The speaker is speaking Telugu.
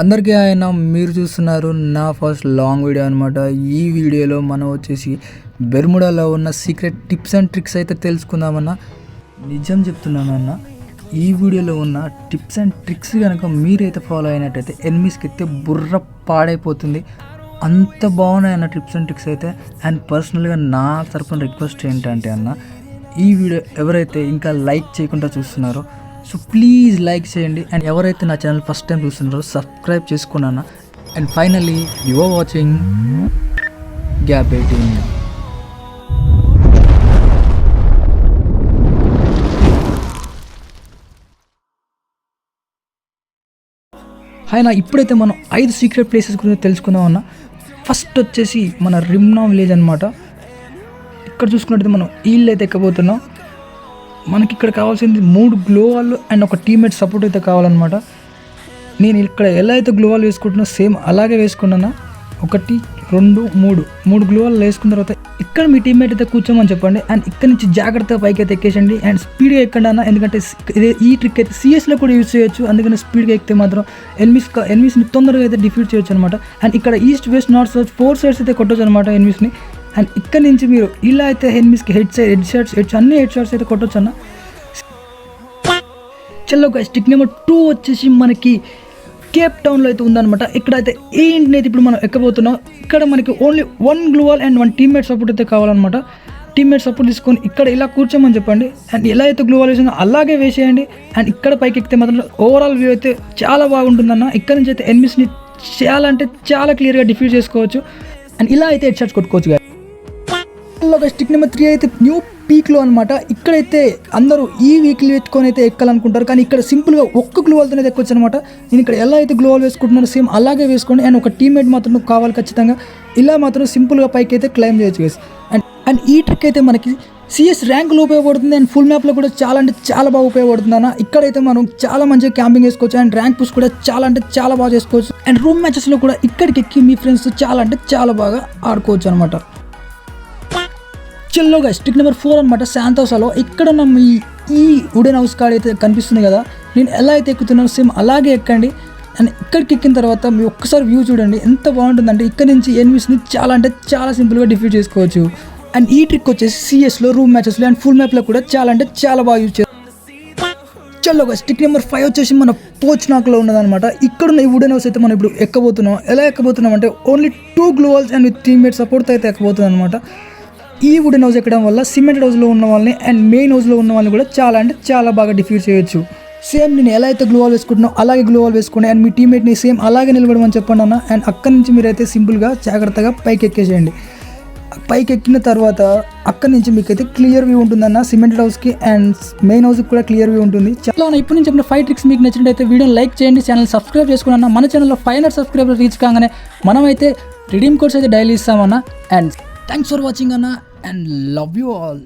అందరికీ ఆయన మీరు చూస్తున్నారు నా ఫస్ట్ లాంగ్ వీడియో అనమాట ఈ వీడియోలో మనం వచ్చేసి బెర్ముడాలో ఉన్న సీక్రెట్ టిప్స్ అండ్ ట్రిక్స్ అయితే తెలుసుకుందామన్నా. నిజం చెప్తున్నానన్న ఈ వీడియోలో ఉన్న టిప్స్ అండ్ ట్రిక్స్ కనుక మీరైతే ఫాలో అయినట్టయితే ఎనిమిస్కి అయితే బుర్ర పాడైపోతుంది. అంత బాగున్నాయి అన్న టిప్స్ అండ్ ట్రిక్స్ అయితే. అండ్ పర్సనల్గా నా తరపున రిక్వెస్ట్ ఏంటంటే అన్న ఈ వీడియో ఎవరైతే ఇంకా లైక్ చేయకుండా చూస్తున్నారో సో ప్లీజ్ లైక్ చేయండి అండ్ ఎవరైతే నా ఛానల్ ఫస్ట్ టైం చూస్తున్నారో సబ్స్క్రైబ్ చేసుకున్నాను? And finally you watching gap eighteen hi నా ఇప్పుడైతే మనం ఐదు సీక్రెట్ ప్లేసెస్ గురించి తెలుసుకుందాం అన్న. ఫస్ట్ వచ్చేసి మన రిమ్నా విలేజ్ అనమాట ఇక్కడ చూసుకున్నట్టయితే మనం ఈళ్ళు అయితే ఎక్కబోతున్నాం. మనకి ఇక్కడ కావాల్సింది మూడు గ్లోవాల్ అండ్ ఒక టీమేట్ సపోర్ట్ అయితే కావాలన్నమాట. నేను ఇక్కడ ఎలా అయితే గ్లోవాల్ వేసుకుంటున్నా సేమ్ అలాగే వేసుకున్నానా? ఒకటి రెండు మూడు. మూడు గ్లోవాల్ వేసుకున్న తర్వాత ఇక్కడ మీ టీమ్మేట్ అయితే కూర్చోమని చెప్పండి. అండ్ ఇక్కడ నుంచి జాగ్రత్తగా పైకి అయితే ఎక్కేసండి. అండ్ స్పీడ్గా ఎక్కడన్నా ఎందుకంటే ఈ ట్రిక్ అయితే సిఎస్లో కూడా యూజ్ చేయొచ్చు. అందుకని స్పీడ్గా ఎక్కితే మాత్రం ఎన్మిస్ ఎన్మిస్ని తొందరగా అయితే డిఫీట్ చేయొచ్చు అనమాట అండ్ ఇక్కడ east west north south four sides అయితే కొట్టొచ్చు అనమాట ఎన్మిస్ని అండ్ ఇక్కడ నుంచి మీరు ఇలా అయితే ఎనిమిస్కి head side head shots heads అన్ని హెడ్ షాట్స్ అయితే కొట్టొచ్చు అన్న చల్లో ఒక స్టిక్ నెంబర్ టూ వచ్చేసి మనకి కేప్ టౌన్లో అయితే ఉందన్నమాట. ఇక్కడైతే ఈ ఇంటిని అయితే ఇప్పుడు మనం ఎక్కబోతున్నాం ఇక్కడ మనకి only one glue wall and one teammate support అయితే కావాలన్నమాట. టీమ్మేట్ సపోర్ట్ తీసుకొని ఇక్కడ ఇలా కూర్చోమని చెప్పండి. అండ్ ఎలా అయితే గ్లూవాల్ వేసిందో అలాగే వేసేయండి. అండ్ ఇక్కడ పైకి ఎక్కితే మాత్రం ఓవరాల్ వ్యూ అయితే చాలా బాగుంటుందన్న. ఇక్కడ నుంచి అయితే ఎన్మిస్ని చాలా అంటే చాలా క్లియర్గా డిఫ్యూజ్ చేసుకోవచ్చు. అండ్ ఇలా అయితే హెడ్ షాట్స్ కొట్టుకోవచ్చు. ఒక స్టిక్ నెంబర్ త్రీ అయితే న్యూ పీక్లో అనమాట ఇక్కడైతే అందరూ ఈ వీక్లీ ఎత్తుకొని అయితే ఎక్కాలనుకుంటారు. కానీ ఇక్కడ సింపుల్గా ఒక్క గ్లోవాల్తోనే ఎక్కొచ్చు అనమాట నేను ఇక్కడ ఎలా అయితే గ్లోవాల్ వేసుకుంటున్నానో సేమ్ అలాగే వేసుకోండి. అండ్ ఒక టీమ్మేట్ మాత్రం కావాలి ఖచ్చితంగా. ఇలా మాత్రం సింపుల్గా పైకి అయితే క్లైమ్ చేయొచ్చు గైస్ అండ్ అండ్ ఈ ట్రిక్ అయితే మనకి సిఎస్ ర్యాంకులో ఉపయోగపడుతుంది. అండ్ ఫుల్ మ్యాప్లో కూడా చాలా అంటే చాలా బాగా ఉపయోగపడుతుంది అన్న. ఇక్కడైతే మనం చాలా మంచిగా క్యాంపింగ్ చేసుకోవచ్చు. అండ్ ర్యాంక్ పుష్ కూడా చాలా అంటే చాలా బాగా చేసుకోవచ్చు. అండ్ రూమ్ మ్యాచెస్లో కూడా ఇక్కడికి ఎక్కి మీ ఫ్రెండ్స్ చాలా అంటే చాలా బాగా ఆడుకోవచ్చు అనమాట చిల్లోగా స్టిక్ నెంబర్ ఫోర్ అనమాట శాంతోసాలో ఇక్కడ ఉన్న మీ ఈ వుడెన్ హౌస్ కాడ అయితే కనిపిస్తుంది కదా నేను ఎలా అయితే ఎక్కుతున్నానో సేమ్ అలాగే ఎక్కండి. అండ్ ఇక్కడికి ఎక్కిన తర్వాత మీ ఒక్కసారి వ్యూ చూడండి ఎంత బాగుంటుందంటే ఇక్కడ నుంచి ఎనిమిస్ని చాలా అంటే చాలా సింపుల్గా డిఫ్యూట్ చేసుకోవచ్చు. అండ్ ఈ ట్రిక్ వచ్చేసి సిఎస్లో రూమ్ మ్యాచెస్లో అండ్ ఫుల్ మ్యాప్లో కూడా చాలా అంటే చాలా బాగా యూజ్ చేస్తారు. చల్లోగా స్టిక్ నెంబర్ ఫైవ్ వచ్చేసి మన పోచ్ నాక్లో ఉన్నదన్నమాట. ఇక్కడ ఉన్న ఈ వుడెన్ హౌస్ అయితే మనం ఇప్పుడు ఎక్కబోతున్నాం ఎలా ఎక్కబోతున్నాం అంటే only two glue walls and with teammate support అయితే ఎక్కబోతుంది అనమాట ఈ వుడెన్ హౌస్ ఎక్కడం వల్ల సిమెంట్ హౌస్లో ఉన్న వాళ్ళని అండ్ మెయిన్ హౌస్లో ఉన్న వాళ్ళని కూడా చాలా అంటే చాలా బాగా డిఫీట్ చేయొచ్చు. సేమ్ నేను ఎలా అయితే గ్లోవాల్ వేసుకుంటున్నా అలాగే గ్లోవాల్ వేసుకోండి అండ్ మీ టీమ్మేట్ని సేమ్ అలాగే నిలబడమని చెప్పండి అన్న అండ్ అక్కడి నుంచి మీరైతే సింపుల్గా జాగ్రత్తగా పైకి ఎక్కేసేయండి. పైకి ఎక్కిన తర్వాత అక్కడి నుంచి మీకు అయితే క్లియర్ వ్యూ ఉంటుందన్న సిమెంటెడ్ హౌస్కి అండ్ మెయిన్ హౌస్కి కూడా క్లియర్ వ్యూ ఉంటుంది. చాలా ఇప్పుడు నుంచి చెప్పిన ఫైవ్ ట్రిక్స్ మీకు నచ్చినట్టయితే వీడియోని లైక్ చేయండి ఛానల్ సబ్స్క్రైబ్ చేసుకున్నా మన ఛానల్లో ఫైవ్ హండ్రెడ్ సబ్స్క్రైబర్ రీచ్ కాగానే మనమైతే రిడీమ్ కోడ్స్ అయితే డైలీ ఇస్తామన్న అండ్ థ్యాంక్స్ ఫర్ వాచింగ్ అన్న అండ్ లవ్ యూ ఆల్